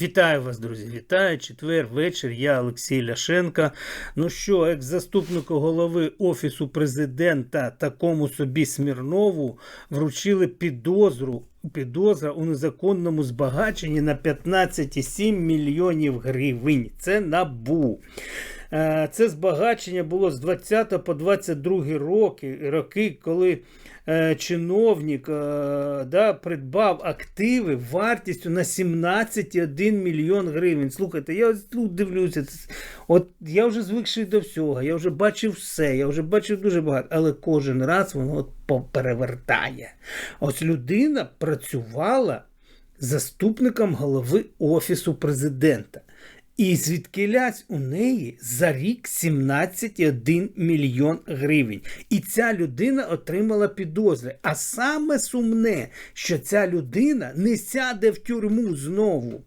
Вітаю вас, друзі! Вітаю! Четвер, вечір. Я Олексій Ляшенка. Ну що, екс-заступнику голови Офісу президента такому собі Смірнову вручили підозру. Підозра у незаконному збагаченні на 15,7 мільйонів гривень. Це набу. Е, Це збагачення було з 20 по 22 роки, роки, коли е, чиновник е, да, придбав активи вартістю на 17,1 мільйон гривень. Слухайте, я ось тут дивлюся. От я вже звикший до всього, я вже бачив все, я вже бачив дуже багато, але кожен раз воно от по- перевертає. Ось людина працювала заступником голови Офісу президента. І звідкилясь у неї за рік 17,1 мільйон гривень. І ця людина отримала підозри. А саме сумне, що ця людина не сяде в тюрму знову.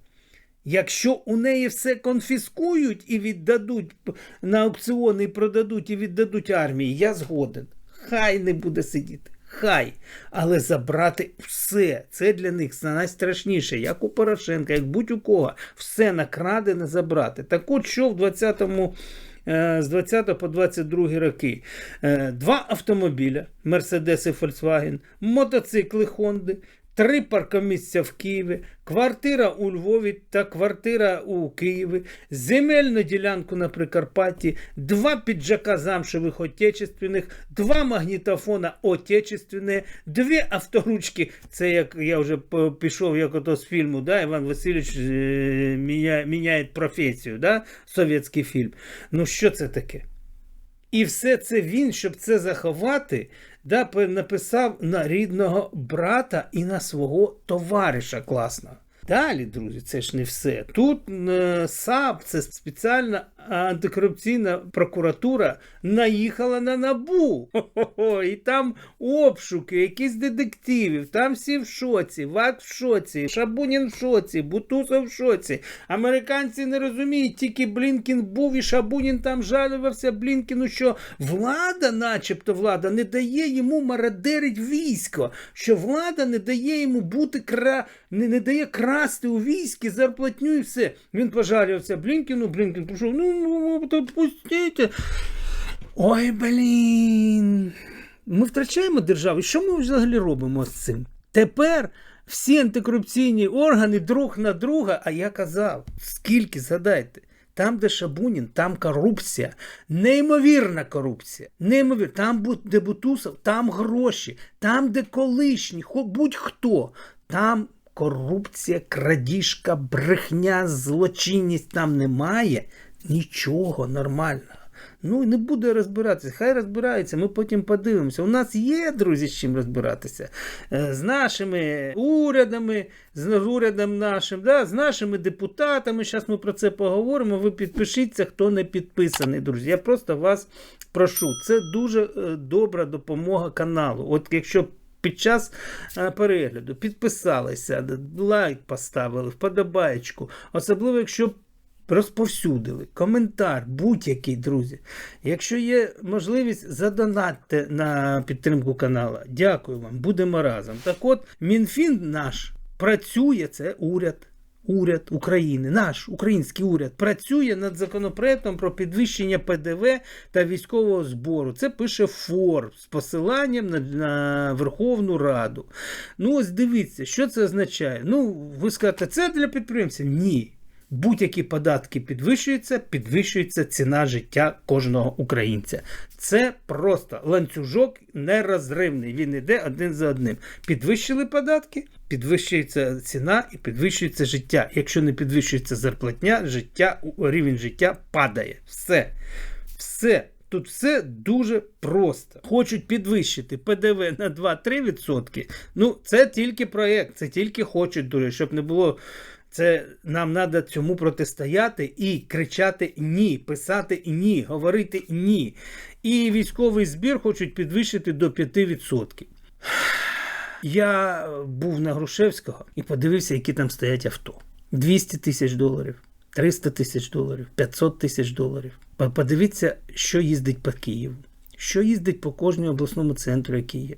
Якщо у неї все конфіскують і віддадуть на аукціони і продадуть і віддадуть армії, я згоден. Хай не буде сидіти. Хай, але забрати все. Це для них найстрашніше, як у Порошенка, як будь у кого. Все накрадене забрати. Так от що в 20-му. е, З 20 по 22 роки Е, два автомобіля Mercedes і Volkswagen, мотоцикли Honda, три паркомісця в Києві, квартира у Львові та квартира у Києві, земельну ділянку на Прикарпатті, два піджака замшевих отечественних, два магнітофона отечественне, дві авторучки. Це як я вже пішов, як ото з фільму, да, Іван Васильович е, міняє, професію, да, совєтський фільм. Ну що це таке? І все це він, щоб це заховати, да, написав на рідного брата і на свого товариша класного. Далі, друзі, це ж не все. Тут е, САП, це спеціальна антикорупційна прокуратура, наїхала на набу. Хо-хо-хо, і там обшуки, якісь детективів, там всі в шоці, ВАК в шоці, Шабунін в шоці, Бутусов в шоці. Американці не розуміють, тільки Блінкін був і Шабунін там жалювався Блінкіну, що влада, начебто влада, не дає йому мародерить військо, що влада не дає йому бути кра... не, не дає красти у війські зарплатню і все. Він пожалівся Блінкіну, Блінкін пішов, ну, ну, то пустите. Ой, блін. Ми втрачаємо державу. Що ми взагалі робимо з цим? Тепер всі антикорупційні органи друг на друга, а я казав, скільки згадайте. Там, де Шабунін, там корупція, неймовірна корупція. Неймовірна. Там, де Бутусов, там гроші, там, де колишні, будь-хто, там корупція, крадіжка, брехня, злочинність там немає. Нічого нормального. Ну і не буде розбиратися. Хай розбирається, ми потім подивимося. У нас є, друзі, з чим розбиратися. Е, З нашими урядами, з урядом нашим, да, з нашими депутатами. Зараз ми про це поговоримо. Ви підпишіться, хто не підписаний, друзі. Я просто вас прошу. Це дуже е, добра допомога каналу. От якщо під час е, перегляду підписалися, лайк поставили, вподобаєчку, особливо якщо розповсюдили, коментар, будь-який, друзі. Якщо є можливість, задонатьте на підтримку каналу. Дякую вам, будемо разом. Так от, Мінфін наш працює, це уряд. Уряд України, наш український уряд, працює над законопроектом про підвищення ПДВ та військового збору. Це пише ФОР з посиланням на, на Верховну Раду. Ну, ось дивіться, що це означає. Ну, ви скажете, це для підприємців? Ні. Будь-які податки підвищуються, підвищується ціна життя кожного українця. Це просто ланцюжок нерозривний. Він йде один за одним. Підвищили податки, підвищується ціна і підвищується життя. Якщо не підвищується зарплатня, життя, рівень життя падає. Все. Все. Тут все дуже просто. Хочуть підвищити ПДВ на 2-3%. Ну, це тільки проєкт, це тільки хочуть, дуже, щоб не було. Це нам треба цьому протистояти і кричати ні, писати ні, говорити ні. І військовий збір хочуть підвищити до 5%. Я був на Грушевського і подивився, які там стоять авто. 200 тисяч доларів, 300 тисяч доларів, 500 тисяч доларів. Подивіться, що їздить по Києву, що їздить по кожному обласному центру, який є.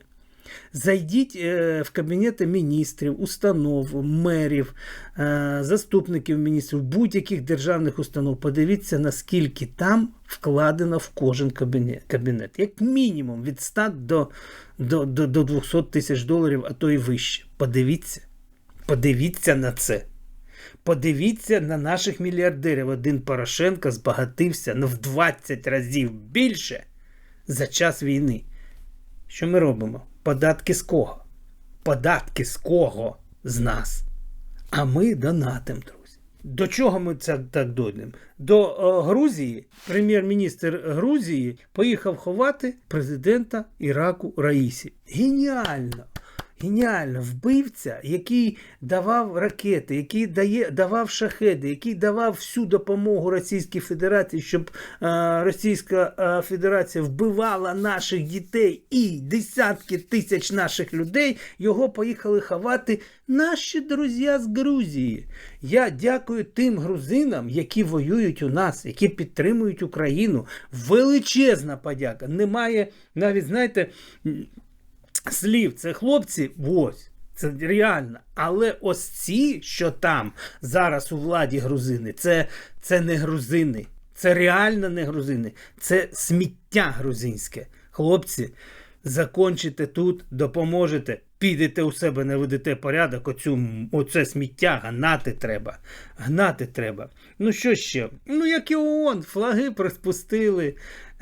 Зайдіть е, в кабінети міністрів, установ, мерів, е, заступників міністрів, будь-яких державних установ. Подивіться, наскільки там вкладено в кожен кабінет. Як мінімум від 100 до, до, до, до 200 тисяч доларів, а то і вище. Подивіться. Подивіться на це. Подивіться на наших мільярдерів. Один Порошенко збагатився ну, в 20 разів більше за час війни. Що ми робимо? Податки з кого? Податки з кого? З нас. А ми донатим, друзі. До чого ми це так дойдемо? До о, Грузії прем'єр-міністр Грузії поїхав ховати президента Іраку Раїсі. Геніально! Геніально, вбивця, який давав ракети, який дає, давав шахеди, який давав всю допомогу Російській Федерації, щоб е, Російська е, Федерація вбивала наших дітей і десятки тисяч наших людей, його поїхали ховати наші друзі з Грузії. Я дякую тим грузинам, які воюють у нас, які підтримують Україну. Величезна подяка. Немає навіть, знаєте слів. Це хлопці, ось. Це реально. Але ось ці, що там зараз у владі грузини, це, це не грузини. Це реально не грузини. Це сміття грузинське. Хлопці, закончите тут, допоможете, підете у себе, наведете порядок, оцю, оце сміття гнати треба. Гнати треба. Ну що ще? Ну, як і ООН, флаги приспустили.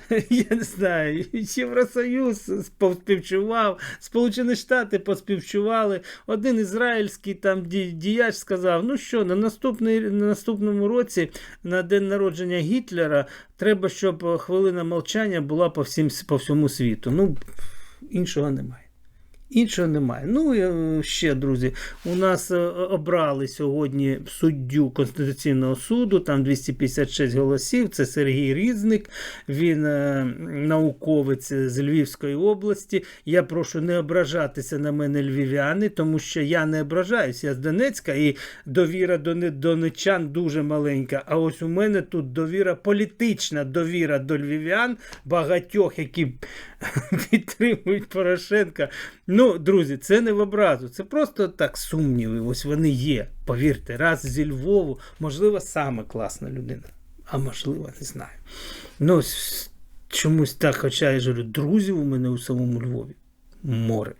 Я не знаю, Євросоюз поспівчував, Сполучені Штати поспівчували. Один ізраїльський там діяч сказав: ну що, на наступний, на наступному році, на день народження Гітлера, треба, щоб хвилина мовчання була по всім, по всьому світу. Ну, іншого немає. Іншого немає. Ну і ще, друзі, у нас е, обрали сьогодні суддю Конституційного суду, там 256 голосів. Це Сергій Різник, він е, науковець з Львівської області. Я прошу не ображатися на мене львів'яни, тому що я не ображаюся. Я з Донецька і довіра до донечан дуже маленька. А ось у мене тут довіра, політична довіра до львів'ян, багатьох, які підтримують Порошенка. Ну, друзі, це не в образу, це просто так сумніви. Ось вони є. Повірте, раз зі Львову, можливо, саме класна людина. А можливо, не знаю. Ну, чомусь так, хоча я ж друзів у мене у самому Львові. Море.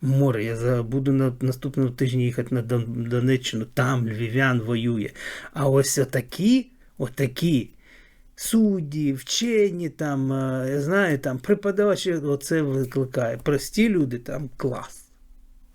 Море. Я буду на наступному тижні їхати на Донеччину, там львів'ян воює. А ось отакі, отакі судді, вчені, там, е, я знаю, там, преподавачі, оце викликає. Прості люди там клас.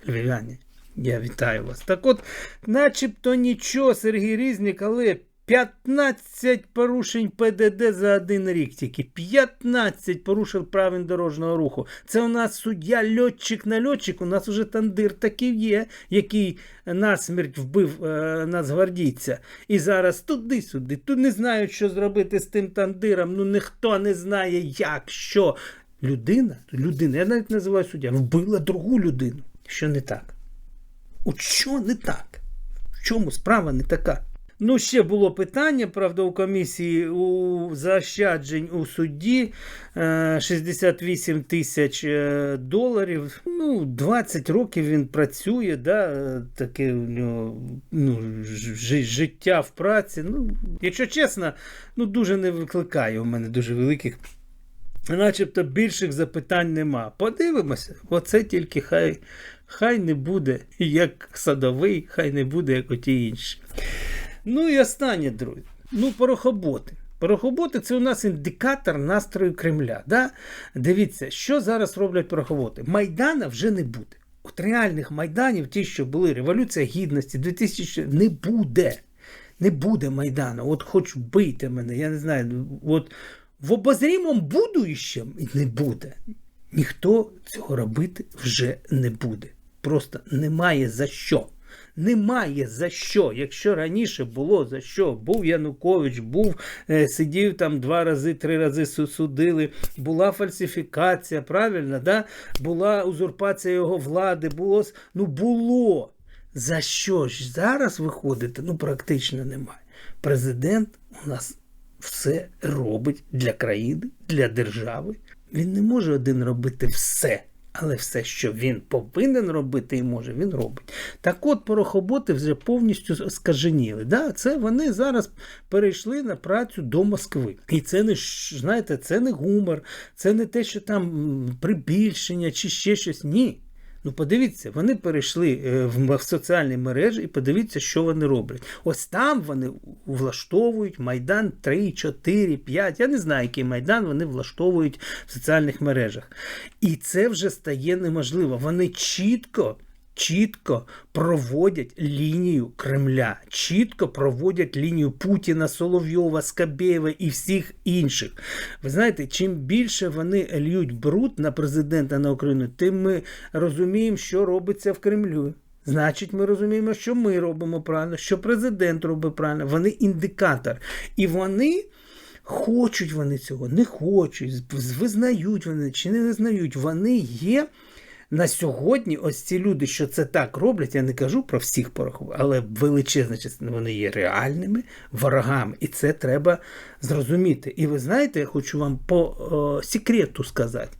Львів'яні, я вітаю вас. Так от, начебто нічого, Сергій Різник, але 15 порушень ПДД за один рік тільки. 15 порушив правил дорожнього руху. Це у нас суддя льотчик на льотчик. У нас уже тандир такий є, який насмерть вбив е, нацгвардійця. І зараз туди-сюди. Тут не знають, що зробити з тим тандиром. Ну ніхто не знає, як, що. Людина, людина, я навіть називаю суддя, вбила другу людину. Що не так? От що не так? В чому справа не така? Ну, ще було питання, правда, у комісії у заощаджень у судді 68 е, тисяч е, доларів. Ну, 20 років він працює, да, таке у нього ну, життя в праці. Ну, Якщо чесно, ну, дуже не викликає у мене дуже великих. Начебто більших запитань нема. Подивимося, оце тільки хай хай не буде як садовий, хай не буде як оті інші. Ну і останнє, друзі. Ну, порохоботи. Порохоботи це у нас індикатор настрою Кремля. Да? Дивіться, що зараз роблять порохоботи. Майдана вже не буде. От реальних майданів, ті, що були, Революція Гідності, 2000 не буде. Не буде Майдану. От хоч бийте мене, я не знаю. От в обозрімому будуючому не буде. Ніхто цього робити вже не буде. Просто немає за що. Немає за що. Якщо раніше було за що, був Янукович, був, е, сидів там два рази, три рази судили, була фальсифікація, правильно, да? була узурпація його влади, було. Ну було. За що ж зараз виходити? Ну, практично немає. Президент у нас все робить для країни, для держави. Він не може один робити все. Але все, що він повинен робити і може, він робить. Так от порохоботи вже повністю скаженіли. Да? Це вони зараз перейшли на працю до Москви. І це не знаєте, це не гумор, це не те, що там прибільшення чи ще щось. Ні. Ну, подивіться, вони перейшли е, в в соціальні мережі і подивіться, що вони роблять. Ось там вони влаштовують Майдан 3, 4, 5. Я не знаю, який Майдан вони влаштовують в соціальних мережах. І це вже стає неможливо. Вони чітко. Чітко проводять лінію Кремля, чітко проводять лінію Путіна, Соловйова, Скабєєва і всіх інших. Ви знаєте, чим більше вони льють бруд на президента на Україну, тим ми розуміємо, що робиться в Кремлю. Значить, ми розуміємо, що ми робимо правильно, що президент робить правильно. Вони індикатор. І вони. Хочуть вони цього, не хочуть, визнають вони чи не визнають. Вони є на сьогодні. Ось ці люди, що це так роблять, я не кажу про всіх порахував, але величезна частина вони є реальними ворогами, і це треба зрозуміти. І ви знаєте, я хочу вам по о, секрету сказати.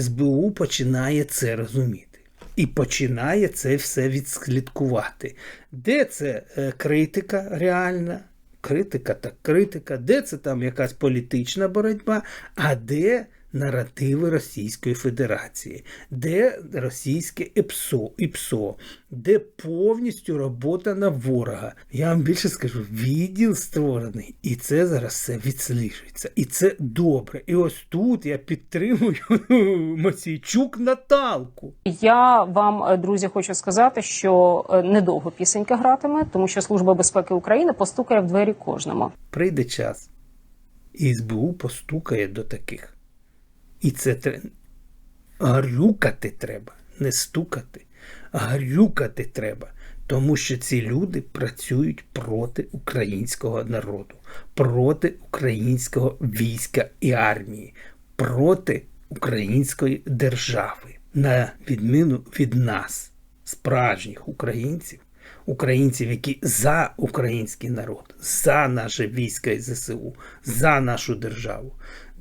СБУ починає це розуміти. І починає це все відслідкувати. Де це е, критика реальна? Критика та критика, де це там якась політична боротьба, а де наративи Російської Федерації, де російське ІПСО, ІПСО, де повністю робота на ворога. Я вам більше скажу, відділ створений, і це зараз все відсліджується. І це добре. І ось тут я підтримую Мосійчук Наталку. Я вам, е, друзі, хочу сказати, що е, недовго пісенька гратиме, тому що Служба безпеки України постукає в двері кожному. Прийде час, і СБУ постукає до таких. І це тре- гарюкати треба, не стукати, а гарюкати треба. Тому що ці люди працюють проти українського народу, проти українського війська і армії, проти української держави, на відміну від нас, справжніх українців, українців, які за український народ, за наше військо і ЗСУ, за нашу державу.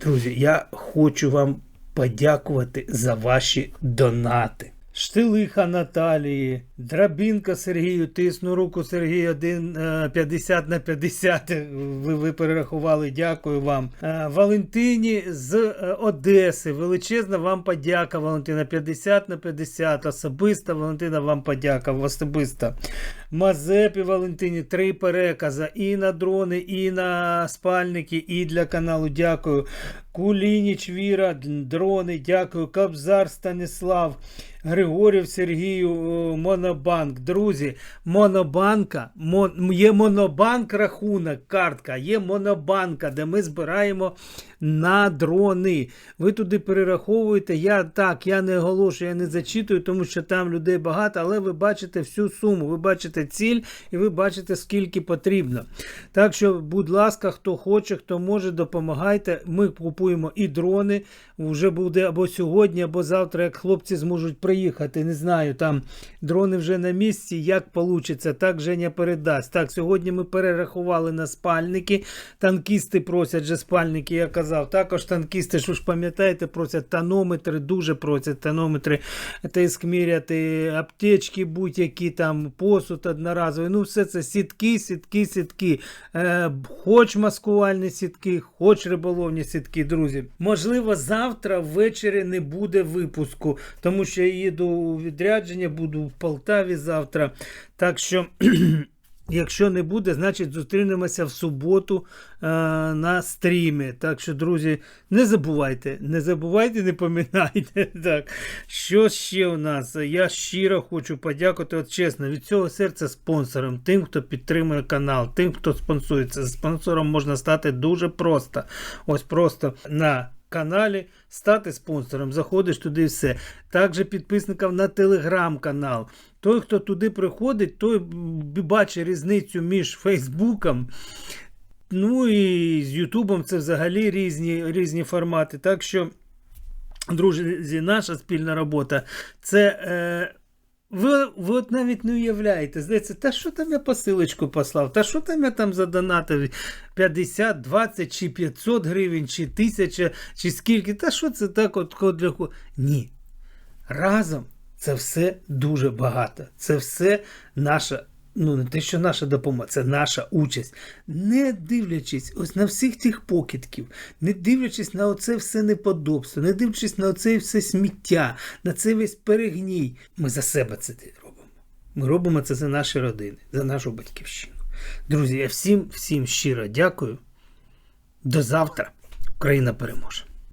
Друзі, я хочу вам подякувати за ваші донати. Штилиха Наталії, Драбінка Сергію, тисну руку Сергій 1, е, 50 на 50. Ви, ви перерахували, дякую вам. Е, Валентині з е, Одеси. Величезна вам подяка, Валентина. 50 на 50. Особиста Валентина вам подяка. Особиста. Мазепі Валентині, три переказа і на дрони, і на спальники, і для каналу. Дякую. Кулініч Віра, дрони, дякую. Кобзар Станіслав, Григорів Сергію, Монобанк. Друзі, Монобанка, мон, є Монобанк рахунок, картка, є Монобанка, де ми збираємо на дрони. Ви туди перераховуєте. Я так, я не оголошую, я не зачитую, тому що там людей багато, але ви бачите всю суму, ви бачите ціль і ви бачите, скільки потрібно. Так що, будь ласка, хто хоче, хто може, допомагайте. Ми купуємо і дрони. Вже буде або сьогодні, або завтра, як хлопці зможуть приїхати. Не знаю, там дрони вже на місці. Як вийде, так Женя передасть. Так, сьогодні ми перерахували на спальники. Танкісти просять же спальники, я казав. Також танкісти, що ж пам'ятаєте, просять тонометри, дуже просять тонометри, тиск міряти, аптечки будь-які там, посуд одноразовий. Ну, все це сітки, сітки, сітки. Е, хоч маскувальні сітки, хоч риболовні сітки, друзі. Можливо, завтра ввечері не буде випуску, тому що я їду у відрядження, буду в Полтаві завтра. Так що. Якщо не буде, значить зустрінемося в суботу е, на стрімі. Так що, друзі, не забувайте, не забувайте, не поминайте. Так, що ще у нас? Я щиро хочу подякувати, от чесно, від цього серця спонсорам, тим, хто підтримує канал, тим, хто спонсується. Спонсором можна стати дуже просто. Ось просто на каналі стати спонсором. Заходиш туди все. Також підписників на телеграм-канал. Той, хто туди приходить, той бачить різницю між Фейсбуком. Ну і з Ютубом це взагалі різні, різні формати. Так що, друзі, наша спільна робота це. Е, ви, ви от навіть не уявляєте, здається, та що там я посилочку послав, та що там я там задонатив 50, 20 чи 500 гривень, чи 1000, чи скільки, та що це так от для Ні. разом це все дуже багато. Це все наша. Ну, не те, що наша допомога, це наша участь. Не дивлячись ось на всіх тих покидьків, не дивлячись на оце все неподобство, не дивлячись на оце все сміття, на цей весь перегній. Ми за себе це робимо. Ми робимо це за наші родини, за нашу батьківщину. Друзі, я всім, всім щиро дякую. До завтра. Україна переможе.